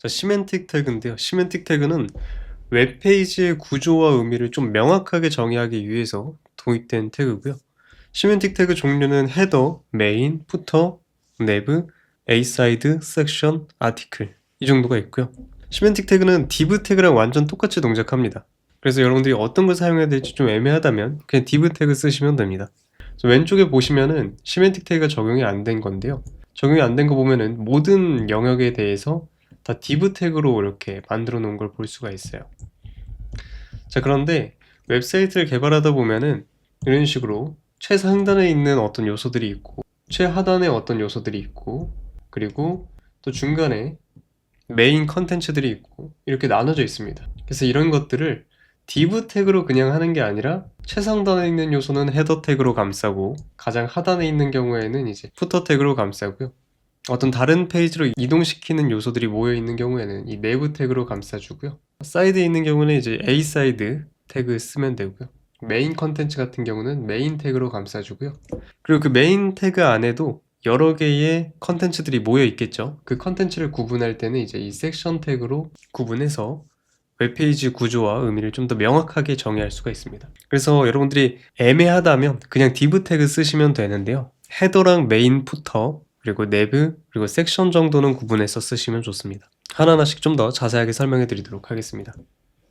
자, 시멘틱 태그인데요. 시멘틱 태그는 웹페이지의 구조와 의미를 좀 명확하게 정의하기 위해서 도입된 태그고요. 시멘틱 태그 종류는 헤더, 메인, 푸터, 내부, A사이드, 섹션, 아티클 이 정도가 있고요. 시멘틱 태그는 div 태그랑 완전 똑같이 동작합니다. 그래서 여러분들이 어떤 걸 사용해야 될지 좀 애매하다면 그냥 div 태그 쓰시면 됩니다. 왼쪽에 보시면은 시멘틱 태그가 적용이 안 된 건데요. 적용이 안 된 거 보면은 모든 영역에 대해서 다 div 태그로 이렇게 만들어 놓은 걸 볼 수가 있어요. 자, 그런데 웹사이트를 개발하다 보면은 이런 식으로 최상단에 있는 어떤 요소들이 있고 최하단에 어떤 요소들이 있고 그리고 또 중간에 메인 컨텐츠들이 있고 이렇게 나눠져 있습니다. 그래서 이런 것들을 태그로 그냥 하는 게 아니라 최상단에 있는 요소는 헤더 태그로 감싸고 가장 하단에 있는 경우에는 이제 푸터 태그로 감싸고요. 어떤 다른 페이지로 이동시키는 요소들이 모여 있는 경우에는 이 내부 태그로 감싸주고요. 사이드에 있는 경우는 이제 A 사이드 태그 쓰면 되고요. 메인 컨텐츠 같은 경우는 메인 태그로 감싸주고요. 그리고 그 메인 태그 안에도 여러 개의 컨텐츠들이 모여 있겠죠. 그 컨텐츠를 구분할 때는 이제 이 섹션 태그로 구분해서 웹페이지 구조와 의미를 좀 더 명확하게 정의할 수가 있습니다. 그래서 여러분들이 애매하다면 그냥 div 태그 쓰시면 되는데요. 헤더랑 메인 푸터 그리고 내부 그리고 섹션 정도는 구분해서 쓰시면 좋습니다. 하나하나씩 좀 더 자세하게 설명해 드리도록 하겠습니다.